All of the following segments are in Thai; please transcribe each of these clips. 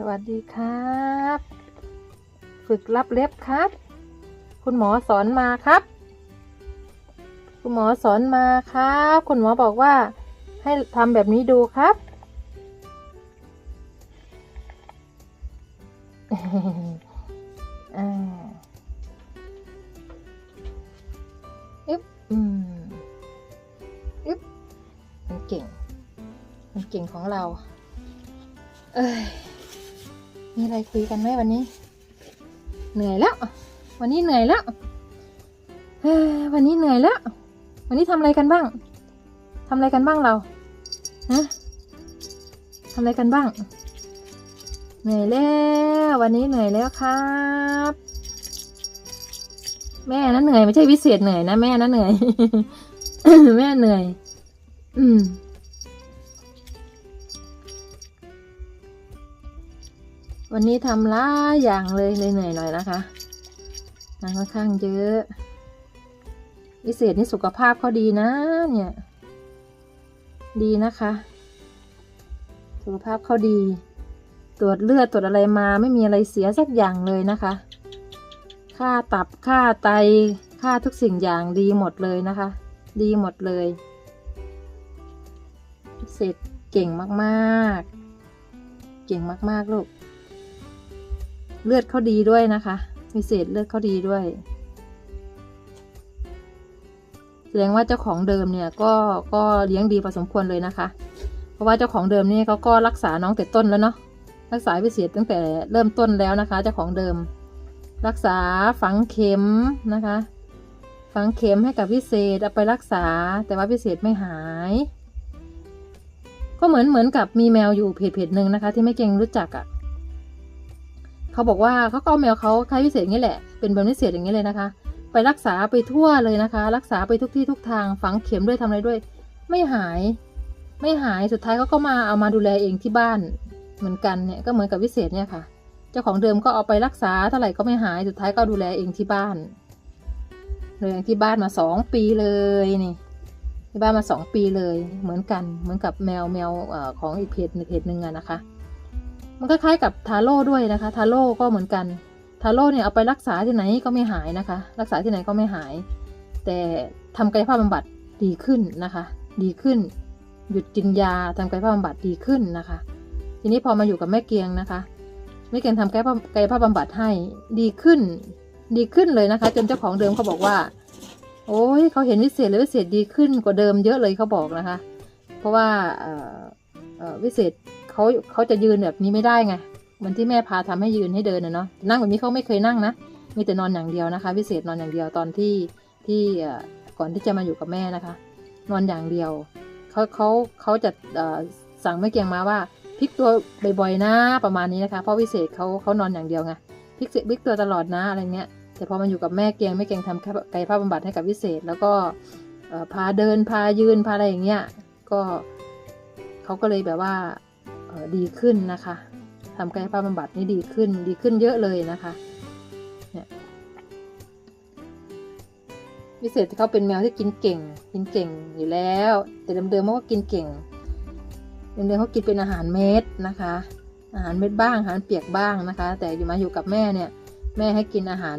สวัสดีครับ ฝึกรับเล็บครับ คุณหมอสอนมาครับ คุณหมอสอนมาครับ คุณหมอบอกว่า ให้ทำแบบนี้ดูครับ อ่าอึ๊บอืมอึ๊บมันเก่ง มันเก่งของเรา เอ้ย มีอะไรคุยกันไหมวันนี้ เหนื่อยแล้ว วันนี้เหนื่อยแล้ววันนี้เหนื่อยแล้ว วันนี้ทำอะไรกันบ้างทำอะไรกันบ้างเราฮะทำอะไรกันบ้าง เหนื่อยแล้ว วันนี้เหนื่อยแล้วครับ แม่นะเหนื่อยไม่ใช่วิเศษเหนื่อยนะแม่นะเหนื่อย แม่เหนื่อย อืม วันนี้ทำหลายอย่างเลยเลยเหนื่อยหน่อยนะคะงานค่อนข้างเยอะวิเศษนี่สุขภาพเขาดีนะ เนี่ย ดีนะคะ สุขภาพเขาดี ตรวจเลือดตรวจอะไรมาไม่มีอะไรเสียสักอย่างเลยนะคะ ค่าตับค่าไตค่าทุกสิ่งอย่างดีหมดเลยนะคะ ดีหมดเลยพิเศษเก่งมากๆ เก่งมากๆลูก เลือดเขาดีด้วยนะคะพิเศษเลือดเขาดีด้วย แสดงว่าเจ้าของเดิมเนี่ยก็ก็เลี้ยงดีพอสมควรเลยนะคะ เพราะว่าเจ้าของเดิมนี่เขาก็รักษาน้องแต่ต้นแล้วเนาะ รักษาพิเศษตั้งแต่เริ่มต้นแล้วนะคะ เจ้าของเดิม รักษาฝังเข็มนะคะ ฝังเข็มให้กับพิเศษเอาไปรักษา แต่ว่าพิเศษไม่หายก็เหมือนเหมือนกับมีแมวอยู่เพจเพจหนึ่งนะคะ ที่ไม่เก่งรู้จักอะ่ะ เขาบอกว่าเขาก็เอาแมวเขาคล้ายพิเศษอย่างนี้แหละ เป็นแบบพิเศษอย่างนี้เลยนะคะ ไปรักษาไปทั่วเลยนะคะ รักษาไปทุกที่ทุกทางฝังเข็มด้วยทำอะไรด้วย ไม่หาย ไม่หายสุดท้ายเขาก็มาเอามาดูแลเองที่บ้าน เหมือนกันเนี่ยก็เหมือนกับวิเศษเนี่ยค่ะ เจ้าของเดิมก็เอาไปรักษาเท่าไหร่ก็ไม่หายสุดท้ายก็ดูแลเองที่บ้านเลยที่บ้านมาสองปีเลยนี่ที่บ้านมาสองปีเลยเหมือนกันเหมือนกับแมวแมวของอีกเพจหนึ่งเพจหนึ่งอะนะคะ มันก็คล้ายกับทาโร่ด้วยนะคะทาโร่ก็เหมือนกันทาโร่เนี่ยเอาไปรักษาที่ไหนก็ไม่หายนะคะ รักษาที่ไหนก็ไม่หาย แต่ทำกายภาพบำบัดดีขึ้นนะคะ ดีขึ้น หยุดกินยาทำกายภาพบำบัดดีขึ้นนะคะ ทีนี้พอมาอยู่กับแม่เกียงนะคะแม่เกียงทำกายภาพกายภาพบำบัดให้ดีขึ้น ดีขึ้นเลยนะคะ จนเจ้าของเดิมเขาบอกว่า โอ้ยเขาเห็นวิเศษเลยวิเศษดีขึ้นกว่าเดิมเยอะเลยเขาบอกนะคะ เพราะว่าวิเศษ เขาเขาจะยืนแบบนี้ไม่ได้ไงมือนที่แม่พาทำให้ยืนให้เดินนะเนาะนั่งแบบนี้เขาไม่เคยนั่งนะมีแต่นอนอย่างเดียวนะคะวิเศษนอนอย่างเดียวตอนที่ที่ก่อนที่จะมาอยู่กับแม่นะคะ นอนอย่างเดียวเขาเขาเขาจะสั่งแม่เกียงมาว่าพลิกตัวบ่อยๆนะประมาณนี้นะคะเพราะวิเศษเขาเขานอนอย่างเดียวไงพลิกพลิกตัวตลอดนะอะไรเงี้ยแต่พอมาอยู่กับแม่เกียงแม่เกียงทำกายภาพบำบัดให้กับวิเศษ แล้วก็พาเดินพายืนพาอะไรอย่างเงี้ยก็เขาก็เลยแบบว่า ดีขึ้นนะคะทำกายภาพบำบัดนี่ดีขึ้นดีขึ้นเยอะเลยนะคะเนี่ยวิเศษเขาเป็นแมวที่กินเก่ง กินเก่งอยู่แล้ว แต่เดิมๆเขาก็กินเก่งเดิมๆเขากินเป็นอาหารเม็ดนะคะ อาหารเม็ดบ้างอาหารเปียกบ้างนะคะ แต่อยู่มาอยู่กับแม่เนี่ยแม่ให้กินอาหาร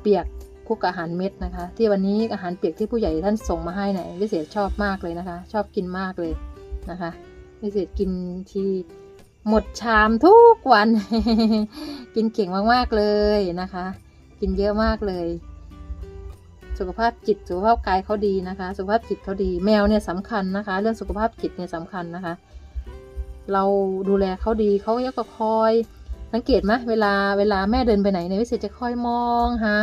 เปียกคลุกอาหารเม็ดนะคะ ที่วันนี้อาหารเปียกที่ผู้ใหญ่ท่านส่งมาให้เนี่ยวิเศษชอบมากเลยนะคะ ชอบกินมากเลยนะคะ วิเศษกินทีหมดชามทุกวัน กินเก่งมากๆเลยนะคะ กินเยอะมากเลย สุขภาพจิตสุขภาพกายเขาดีนะคะ สุขภาพจิตเขาดี แมวเนี่ยสำคัญนะคะ เรื่องสุขภาพจิตเนี่ยสำคัญนะคะ เราดูแลเขาดีเขาก็คอย สังเกตไหมเวลาเวลาแม่เดินไปไหนเนี่ยวิเศษจะคอยมองหา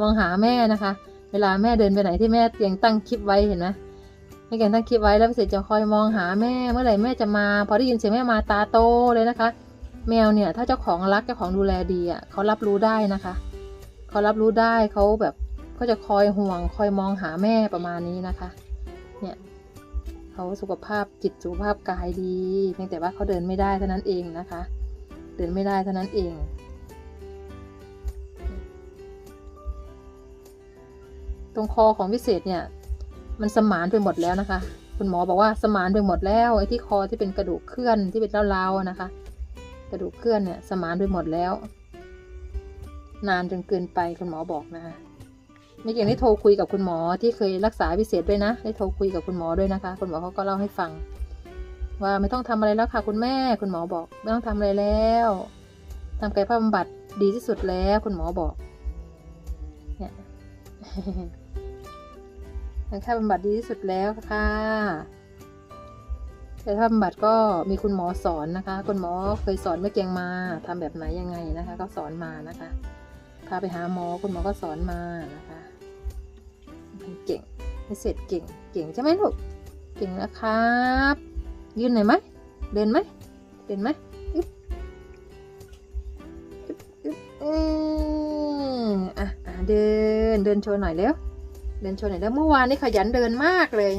มองหาแม่นะคะ เวลาแม่เดินไปไหนที่แม่ยังตั้งคลิปไว้เห็นไหม แม่ยังตั้งคลิปไว้แล้ววิเศษจะคอยมองหาแม่เมื่อไหร่แม่จะมา พอได้ยินเสียงแม่มาตาโตเลยนะคะ แมวเนี่ย ถ้าเจ้าของรักเจ้าของดูแลดีอะเขารับรู้ได้นะคะเขารับรู้ได้เขาแบบเขาจะคอยห่วง คอยมองหาแม่ประมาณนี้นะคะ เนี่ยเขาสุขภาพจิตสุขภาพกายดีเพียงแต่ว่าเขาเดินไม่ได้เท่านั้นเองนะคะ เดินไม่ได้เท่านั้นเองตรงคอของพิเศษเนี่ย มันสมานไปหมดแล้วนะคะ คุณหมอบอกว่าสมานไปหมดแล้วไอ้ที่คอที่เป็นกระดูกเคลื่อนที่เป็นเล้าๆนะคะ กระดูกเคลื่อนเนี่ยสมานไปหมดแล้ว นานจนเกินไปคุณหมอบอกนะคะไม่เก่งได้โทรคุยกับคุณหมอที่เคยรักษาพิเศษด้วยนะ ได้โทรคุยกับคุณหมอด้วยนะคะ คุณหมอเขาก็เล่าให้ฟัง ว่าไม่ต้องทำอะไรแล้วค่ะ คุณแม่ คุณหมอบอกไม่ต้องทำอะไรแล้วทำกายภาพบำบัดดีที่สุดแล้ว คุณหมอบอก เนี่ย กายภาบำบัดดีที่สุดแล้วค่ะกายภาบำบัดก็มีคุณหมอสอนนะคะ คุณหมอเคยสอนเมื่อเกียงมาทำแบบไหนยังไงนะคะ ก็สอนมานะคะ พาไปหาหมอคุณหมอก็สอนมานะคะเก่งไม่เสร็จเก่ง เก่งใช่ไหมลูก เก่งนะครับ ยืนหน่อยไหม เดินไหม เดินไหมอึ๊บอึ๊บอึ๊บอืมอะอะเดิน เดินโชว์หน่อยเร็ว เดินโชว์หน่อยแล้วเมื่อวานนี่ขยันเดินมากเลย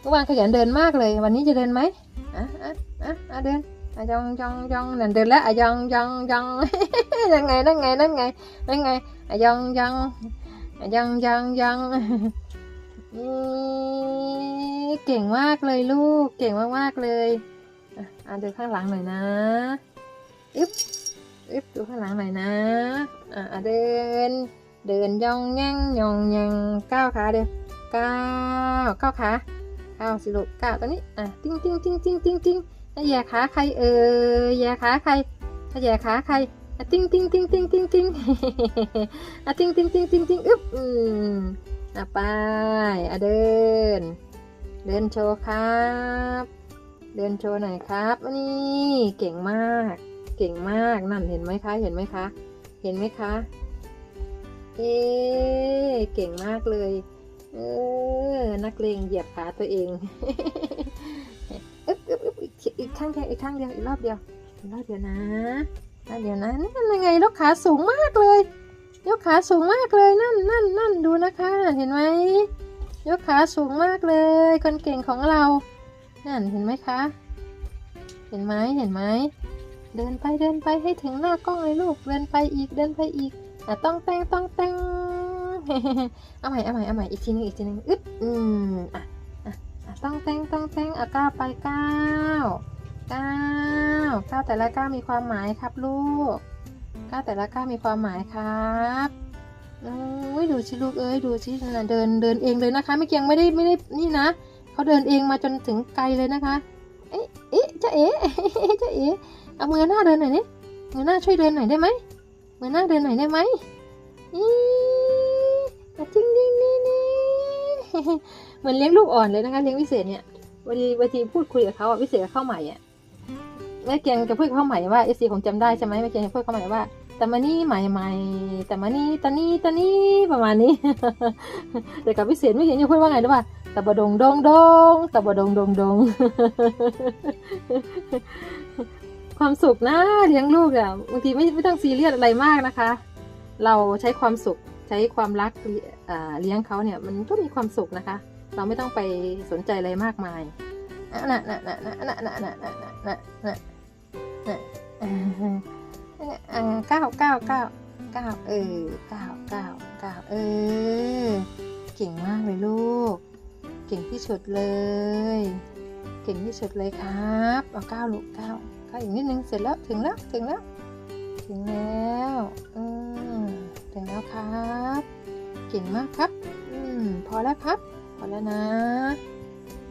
เมื่อวานขยันเดินมากเลย วันนี้จะเดินไหมอะอะอะอะเดินอะยองยองยองนั่นเดินแล้วอะยองยองยองนั่นไงนั่นไงนั่นไงนั่นไงอะยองยองอะยองยองยองเก่งมากเลยลูก เก่งมากๆเลยอะอะดูข้างหลังหน่อยนะอึ๊บอึ๊บดูข้างหลังหน่อยนะ อะอะเดิน เดินย่องแย่งย่องแย่งก้าวขาเดินก้าวก้าวขาก้าวสิลูกก้าวตัวนี้อะติ้งติ้งติ้งติ้งติ้งติ้งอะแย่ขาใครเอ่ยแย่ขาใครอะแย่ขาใครอะติ้งติ้งติ้งติ้งติ้งติ้งอะติ้งติ้งติ้งติ้งติ้งอึ๊บอืมอะไปอะเดิน เดินโชว์ครับ เดินโชว์หน่อยครับนี่เก่งมาก เก่งมากนั่นเห็นไหมคะเห็นไหมคะ เห็นไหมคะ เอ๊เก่งมากเลย เออ นักเลงเหยียบขาตัวเองอึ๊บอึ๊บอึ๊บอีกอีกข้างเดียวอีกข้างเดียวอีกรอบเดียวอีกรอบเดียวนะรอบเดียวนะนั่นยังไงยกขาสูงมากเลย ยกขาสูงมากเลยนั่นนั่นนั่นดูนะคะเห็นไหมยกขาสูงมากเลย คนเก่งของเรา นั่นเห็นไหมคะ เห็นไหมเห็นไหมเดินไปเดินไปให้ถึงหน้ากล้องเลยลูก เดินไปอีกเดินไปอีก อะต้องแต่งต้องแต่งเอาใหม่เอาใหม่เอาใหม่อีกทีนึงอีกทีนึงอึ๊บอืมอะอะอะต้องแต่งต้องแต่งอะก้าวไปก้าวก้าวก้าวแต่ละก้าวมีความหมายครับลูกก้าวแต่ละก้าวมีความหมายครับโอ้ยดูชิลูกเอ้ยดูชินะเดินเดินเองเลยนะคะไม่เกียงไม่ได้ไม่ได้นี่นะเขาเดินเองมาจนถึงไกลเลยนะคะ เอ๊ะเอ๊ะจะเอ๊ะจะเอ๊ะเอามือหน้าเดินหน่อยนี่มือหน้าช่วยเดินหน่อยได้ไหม มือหน้าเดินหน่อยได้ไหมอีอะจริงจริงนี่นี่เหมือนเลี้ยงลูกอ่อนเลยนะคะเลี้ยงวิเศษเนี่ยวันทีวันทีพูดคุยกับเขาอะวิเศษกับข้าวใหม่อะแม่เกียงจะพูดกับข้าวใหม่ว่าเอซีคงจำได้ใช่ไหมแม่เกียงจะพูดกับข้าวใหม่ว่าแต่มานี่ใหม่ใหม่แต่มานี่ตานี่ตานี่ประมาณนี้แต่กับวิเศษไม่เห็นจะพูดว่าไงหรือว่าตะบดงดงดงตะบดงดงดง ความสุขนะเลี้ยงลูกอะบางทีไม่ไม่ต้องซีเรียสอะไรมากนะคะ เราใช้ความสุขใช้ความรักเลี้ยงเขาเนี่ยมันก็มีความสุขนะคะ เราไม่ต้องไปสนใจอะไรมากมายอะน่ะน่ะน่ะน่ะน่ะน่ะน่ะน่ะน่ะน่ะน่ะน่ะเก้าเก้าเก้าเก้าเออเก้าเก้าเก้าเออเก่งมากเลยลูก เก่งที่สุดเลย เก่งที่สุดเลยครับ เอาเก้าลูกเก้า เก้าอีกนิดนึงเสร็จแล้วถึงแล้วถึงแล้ว ถึงแล้วอืมถึงแล้วครับเก่งมากครับ อืมพอแล้วครับ พอแล้วนะ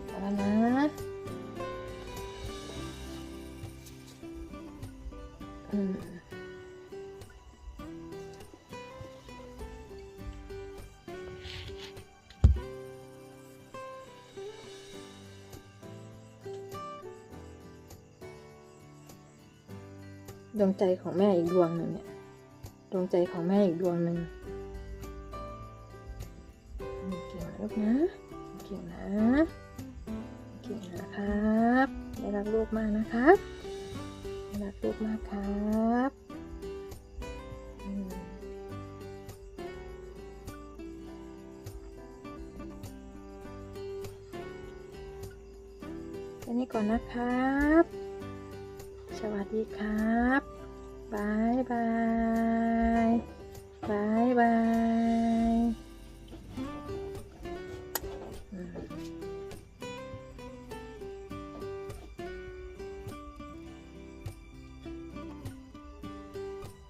พอแล้วนะอืม ดวงใจของแม่อีกดวงหนึ่งเนี่ย ดวงใจของแม่อีกดวงหนึ่งเก่งนะลูกนะ เก่งนะ เก่งนะครับได้รักลูกมากนะครับได้รักลูกมากครับ วัสดีครับบายบายบายบาย